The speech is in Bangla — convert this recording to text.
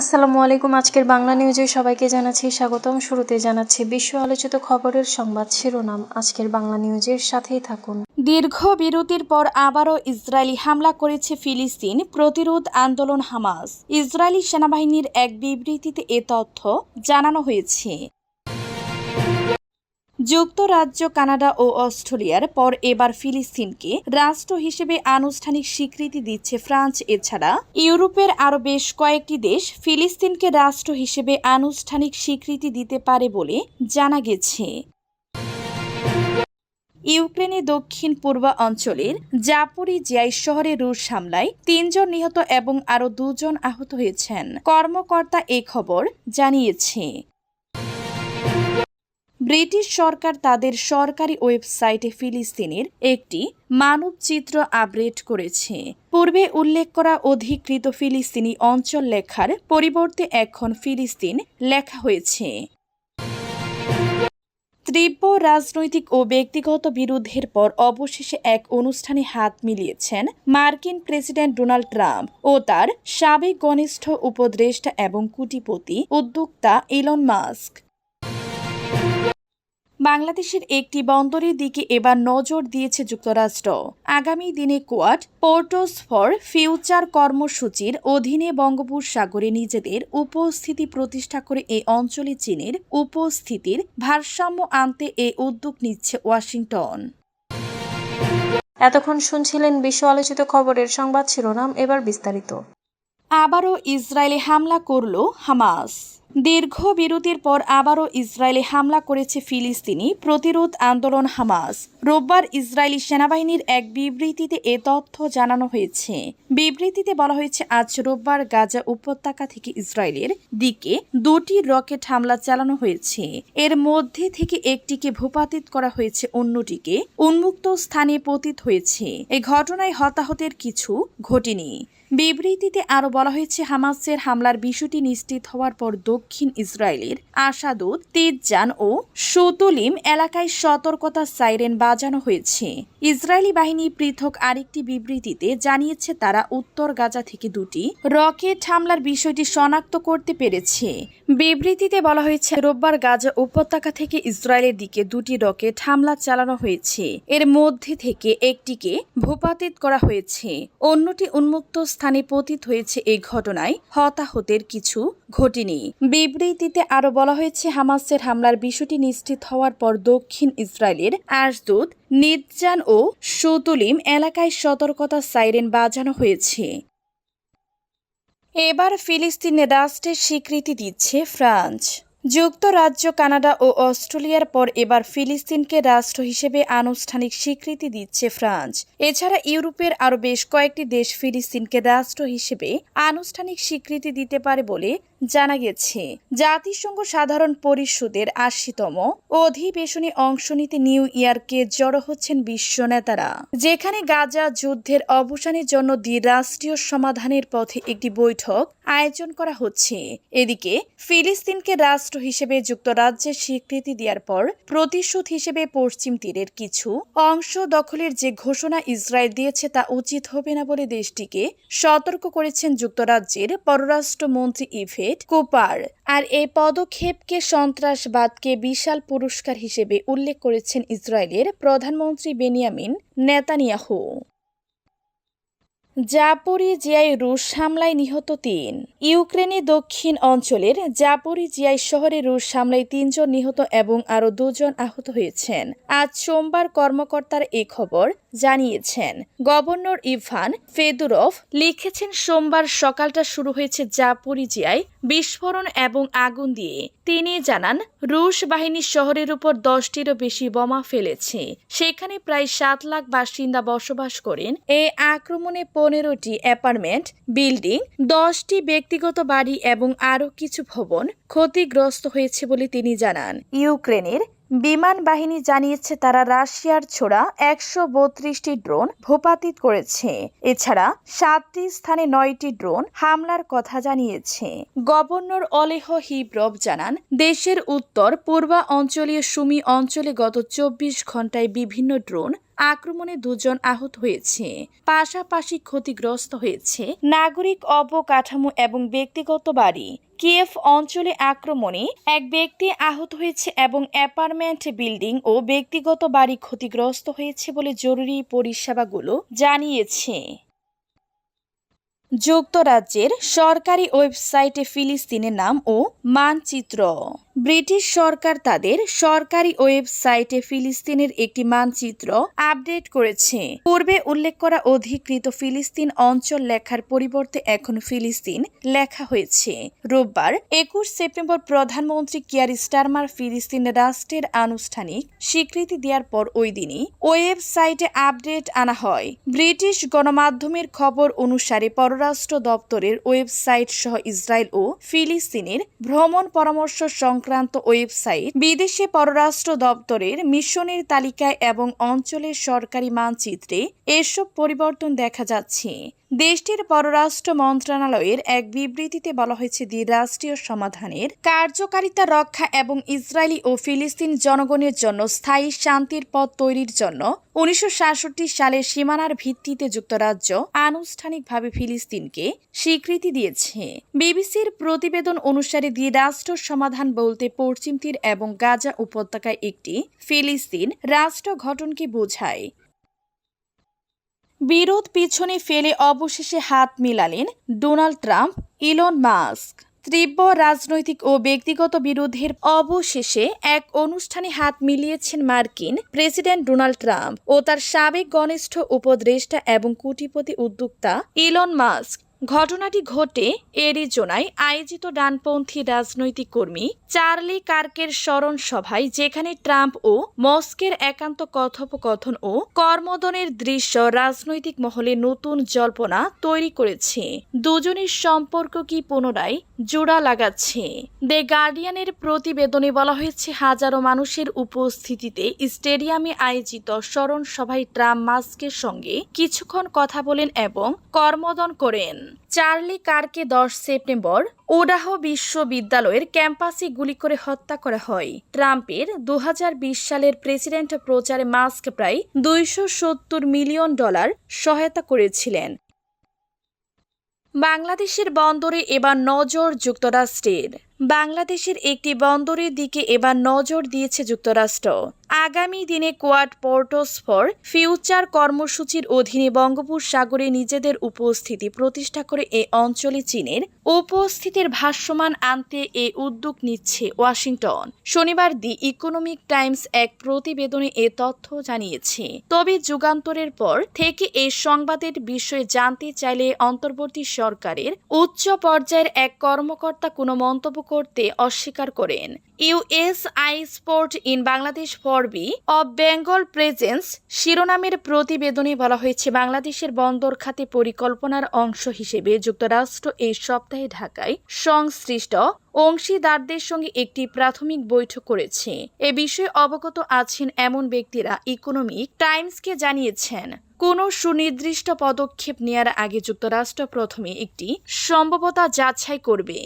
আসসালামু আলাইকুম, আজকের বাংলা নিউজে সবাইকে জানাচ্ছি স্বাগতম। শুরুতে জানাচ্ছি বিশ্ব আলোচিত খবরের সংবাদ শিরোনাম। আজকের বাংলা নিউজের সাথেই থাকুন। দীর্ঘ বিরতির পর আবারও ইসরায়েলি হামলা করেছে ফিলিস্তিন, প্রতিরোধ আন্দোলন হামাস। ইসরায়েলি সেনাবাহিনীর এক বিবৃতিতে এ তথ্য জানানো হয়েছে। যুক্তরাজ্য, কানাডা ও অস্ট্রেলিয়ার পর এবার ফিলিস্তিনকে রাষ্ট্র হিসেবে আনুষ্ঠানিক স্বীকৃতি দিচ্ছে ফ্রান্স। এছাড়া ইউরোপের আরও বেশ কয়েকটি দেশ ফিলিস্তিনকে রাষ্ট্র হিসেবে আনুষ্ঠানিক স্বীকৃতি দিতে পারে বলে জানা গেছে। ইউক্রেনের দক্ষিণ পূর্ব অঞ্চলের জাপরি জিয়াই শহরে রুশ হামলায় তিনজন নিহত এবং আরও দুজন আহত হয়েছেন। কর্মকর্তা এ খবর জানিয়েছে। ব্রিটিশ সরকার তাদের সরকারি ওয়েবসাইটে ফিলিস্তিনের একটি মানবচিত্র আপডেট করেছে। পূর্বে উল্লেখ করা অধিকৃত ফিলিস্তিনি অঞ্চল লেখার পরিবর্তে এখন ফিলিস্তিন লেখা হয়েছে। তীব্র রাজনৈতিক ও ব্যক্তিগত বিরোধের পর অবশেষে এক অনুষ্ঠানে হাত মিলিয়েছেন মার্কিন প্রেসিডেন্ট ডোনাল্ড ট্রাম্প ও তার সাবেক ঘনিষ্ঠ উপদেষ্টা এবং কুটিপতি উদ্যোক্তা ইলন মাস্ক। বাংলাদেশের একটি বন্দরের দিকে এবার নজর দিয়েছে যুক্তরাষ্ট্র। আগামী দিনে কোয়াড, পোর্টোস ফর ফিউচার কর্মসূচির অধীনে বঙ্গোপসাগরে নিজেদের উপস্থিতি প্রতিষ্ঠা করে এই অঞ্চলে চীনের উপস্থিতির ভারসাম্য আনতে এ উদ্যোগ নিচ্ছে ওয়াশিংটন। এতক্ষণ শুনছিলেন বিশ্ব আলোচিত খবরের সংবাদ শিরোনাম, এবার বিস্তারিত। আবারও ইসরায়েলে হামলা করল হামাস। দীর্ঘ বিরতির পর আবারও ইসরায়েলে হামলা করেছে ফিলিস্তিনি প্রতিরোধ আন্দোলন হামাস। রোববার ইসরায়েলি সেনাবাহিনীর এক বিবৃতিতে এ তথ্য জানানো হয়েছে। বিবৃতিতে বলা হয়েছে, আজ রোববার গাজা উপত্যকা থেকে ইসরায়েলের দিকে দুটি রকেট হামলা চালানো হয়েছে। এর মধ্যে থেকে একটিকে ভূপাতিত করা হয়েছে, অন্যটিকে উন্মুক্ত স্থানে পতিত হয়েছে। এ ঘটনায় হতাহতের কিছু ঘটেনি। বিবৃতিতে আরও বলা হয়েছে, হামাসের হামলার বিষয়টি নিশ্চিত হওয়ার পর দক্ষিণ ইসরায়েলের আশাদুত তিজ্জান ও সুতুলিম এলাকায় সতর্কতা সাইরেন বাজানো হয়েছে। ইসরায়েলি বাহিনী পৃথক আরেকটি বিবৃতিতে জানিয়েছে, তারা উত্তর গাজা থেকে দুটি রকেট হামলার বিষয়টি শনাক্ত করতে পেরেছে। বিবৃতিতে বলা হয়েছে, রোববার গাজা উপত্যকা থেকে ইসরায়েলের দিকে দুটি রকেট হামলা চালানো হয়েছে। এর মধ্যে থেকে একটিকে ভূপাতিত করা হয়েছে। অন্যটি উন্মুক্ত স্থানে পতিত হয়েছে এই ঘটনায় হতাহতের কিছু ঘটেনি। বিবৃতিতে আরও বলা হয়েছে, হামাসের হামলার বিষয়টি নিশ্চিত হওয়ার পর দক্ষিণ ইসরায়েলের আশদুত নিজ্জান ও সুতুলিম এলাকায় সতর্কতা সাইরেন বাজানো হয়েছে। এবার ফিলিস্তিনের রাষ্ট্রের স্বীকৃতি দিচ্ছে ফ্রান্স। যুক্তরাজ্য, কানাডা ও অস্ট্রেলিয়ার পর এবার ফিলিস্তিনকে রাষ্ট্র হিসেবে আনুষ্ঠানিক স্বীকৃতি দিচ্ছে ফ্রান্স। এছাড়া ইউরোপের আরও বেশ কয়েকটি দেশ ফিলিস্তিনকে রাষ্ট্র হিসেবে আনুষ্ঠানিক স্বীকৃতি দিতে পারে বলে জানা গেছে। জাতিসংঘ সাধারণ পরিষদের আশিতম অধিবেশনে অংশ নিতে নিউ ইয়র্কে জড়ো হচ্ছেন বিশ্ব নেতারা। যেখানে গাজা যুদ্ধের অবসানের জন্য দ্বিরাষ্ট্রীয় সমাধানের পথে একটি বৈঠক আয়োজন করা হচ্ছে। এদিকে ফিলিস্তিনকে রাষ্ট্র হিসেবে যুক্তরাজ্যের স্বীকৃতি দেওয়ার পর প্রতিশোধ হিসেবে পশ্চিম তীরের কিছু অংশ দখলের যে ঘোষণা ইসরায়েল দিয়েছে তা উচিত হবে না বলে দেশটিকে সতর্ক করেছেন যুক্তরাজ্যের পররাষ্ট্রমন্ত্রী ইভেট কুপার। আর এই পদক্ষেপকে সন্ত্রাসবাদকে বিশাল পুরস্কার হিসেবে উল্লেখ করেছেন ইসরায়েলের প্রধানমন্ত্রী বেনিয়ামিন নেতানিয়াহু। জাপোরিজিয়ায় রুশ হামলায় নিহত তিন। ইউক্রেনের দক্ষিণ অঞ্চলের জাপোরিজিয়াই শহরে রুশ হামলায় তিনজন নিহত এবং আরও দুজন আহত হয়েছেন। আজ সোমবার কর্মকর্তার এ খবর জানিয়েছেন। গভর্নর ইভান ফেদুরফ লিখেছেন, সোমবার সকালটা শুরু হয়েছে জাপোরিজিয়ায় বিস্ফোরণ এবং আগুন দিয়ে। তিনি জানান, রুশ বাহিনী শহরের উপর দশটিরও বেশি বোমা ফেলেছে। সেখানে প্রায় সাত লাখ বাসিন্দা বসবাস করেন। এই আক্রমণে পনেরোটি অ্যাপার্টমেন্ট, বিল্ডিং, দশটি ব্যক্তিগত বাড়ি এবং আরও কিছু ভবন ক্ষতিগ্রস্ত হয়েছে বলে তিনি জানান। ইউক্রেনের বিমান বাহিনী জানিয়েছে তারা রাশিয়ার ছোড়া একশো বত্রিশটি ড্রোন ভূপাতিত করেছে। এছাড়া সাতটি স্থানে নয়টি ড্রোন হামলার কথা জানিয়েছে। গভর্নর অলেহ হিব্রব জানান, দেশের উত্তর পূর্বাঞ্চলীয় সুমি অঞ্চলে গত চব্বিশ ঘন্টায় বিভিন্ন ড্রোন আক্রমণে দুজন আহত হয়েছে। পাশাপাশি ক্ষতিগ্রস্ত হয়েছে নাগরিক অবকাঠামো এবং ব্যক্তিগত বাড়ি। কিয়েভ অঞ্চলে আক্রমণে এক ব্যক্তি আহত হয়েছে এবং অ্যাপার্টমেন্ট, বিল্ডিং ও ব্যক্তিগত বাড়ি ক্ষতিগ্রস্ত হয়েছে বলে জরুরি পরিষেবাগুলো জানিয়েছে। যুক্তরাজ্যের সরকারি ওয়েবসাইটে ফিলিস্তিনের নাম ও মানচিত্র। ব্রিটিশ সরকার তাদের সরকারি ওয়েবসাইটে ফিলিস্তিনের একটি মানচিত্র আপডেট করেছে। পূর্বে উল্লেখ করা অধিকৃত ফিলিস্তিন অঞ্চল লেখার পরিবর্তে এখন ফিলিস্তিন লেখা হয়েছে। রোববার একুশ সেপ্টেম্বর প্রধানমন্ত্রী কিয়ার স্টারমার ফিলিস্তিন রাষ্ট্রের আনুষ্ঠানিক স্বীকৃতি দেওয়ার পর ওই দিনই ওয়েবসাইটে আপডেট আনা হয়। ব্রিটিশ গণমাধ্যমের খবর অনুসারে পররাষ্ট্র দপ্তরের ওয়েবসাইট সহ ইসরায়েল ও ফিলিস্তিনের ভ্রমণ পরামর্শ সংক্রান্ত ওয়েবসাইট বিদেশে পররাষ্ট্র দপ্তরের মিশনের তালিকায় এবং অঞ্চলের সরকারি মানচিত্রে এসব পরিবর্তন দেখা যাচ্ছে। দেশটির পররাষ্ট্র মন্ত্রণালয়ের এক বিবৃতিতে বলা হয়েছে, দ্বিরাষ্ট্রীয় সমাধানের কার্যকারিতা রক্ষা এবং ইসরায়েলি ও ফিলিস্তিন জনগণের জন্য স্থায়ী শান্তির পথ তৈরির জন্য উনিশশো সালে সীমানার ভিত্তিতে যুক্তরাজ্য আনুষ্ঠানিকভাবে ফিলিস্তিনকে স্বীকৃতি দিয়েছে। বিবিসির প্রতিবেদন অনুসারে দ্বিরাষ্ট্র সমাধান বলতে পশ্চিম তীর এবং গাজা উপত্যকায় একটি ফিলিস্তিন রাষ্ট্র গঠনকে বোঝায়। বিরোধ পিছনে ফেলে অবশেষে হাত মিলালেন ডোনাল্ড ট্রাম্প, ইলন মাস্ক। তীব্র রাজনৈতিক ও ব্যক্তিগত বিরোধের অবশেষে এক অনুষ্ঠানে হাত মিলিয়েছেন মার্কিন প্রেসিডেন্ট ডোনাল্ড ট্রাম্প ও তার সাবেক ঘনিষ্ঠ উপদেষ্টা এবং কুটিপতি উদ্যোক্তা ইলন মাস্ক। ঘটনাটি ঘটে এরিজোনায় আয়োজিত ডানপন্থী রাজনৈতিক কর্মী চার্লি কার্কের স্মরণ সভায় যেখানে ট্রাম্প ও মস্কের একান্ত কথোপকথন ও কর্মদনের দৃশ্য রাজনৈতিক মহলে নতুন জল্পনা তৈরি করেছে। দুজনের সম্পর্ক কি পুনরায় জোড়া লাগাচ্ছে? দ্য গার্ডিয়ানের প্রতিবেদনে বলা হয়েছে, হাজারো মানুষের উপস্থিতিতে স্টেডিয়ামে আয়োজিত স্মরণ সভায় ট্রাম্প মাস্কের সঙ্গে কিছুক্ষণ কথা বলেন এবং কর্মদন করেন। চার্লি কারকে দশ সেপ্টেম্বর ওডাহ বিশ্ববিদ্যালয়ের ক্যাম্পাসে গুলি করে হত্যা করা হয়। ট্রাম্পের দু হাজার বিশ সালের প্রেসিডেন্ট প্রচারে মাস্ক প্রায় দুইশ সত্তর মিলিয়ন ডলার সহায়তা করেছিলেন। বাংলাদেশের বন্দরে এবার নজর যুক্তরাষ্ট্রের। বাংলাদেশের একটি বন্দরের দিকে এবার নজর দিয়েছে যুক্তরাষ্ট্র। আগামী দিনে কোয়াড পোর্টস ফর ফিউচার কর্মসূচির অধীনে বঙ্গোপসাগরে নিজেদের উপস্থিতি প্রতিষ্ঠা করে এ অঞ্চলে চীনের উপস্থিতির ভাষ্যমান আনতে এ উদ্যোগ নিচ্ছে ওয়াশিংটন। শনিবার দি ইকোনমিক টাইমস এক প্রতিবেদনে এ তথ্য জানিয়েছে। তবে যুগান্তরের পর থেকে এই সংবাদের বিষয়ে জানতে চাইলে অন্তর্বর্তী সরকারের উচ্চ পর্যায়ের এক কর্মকর্তা কোনো মন্তব্য করতে অস্বীকার করেন। US eyes port in Bangladesh for bay of Bengal presence শিরোনামের প্রতিবেদনে বলা হয়েছে, বাংলাদেশের বন্দর খাতে পরিকল্পনার অংশ হিসেবে যুক্তরাষ্ট্র এই সপ্তাহে ঢাকায় সংশ্লিষ্ট অংশীদারদের সঙ্গে একটি প্রাথমিক বৈঠক করেছে। এ বিষয়ে অবগত আছেন এমন ব্যক্তিরা ইকোনমিক টাইমসকে জানিয়েছেন, কোনো সুনির্দিষ্ট পদক্ষেপ নেয়ার আগে যুক্তরাষ্ট্র প্রথমে একটি সম্ভাবতা যাচাই করবে।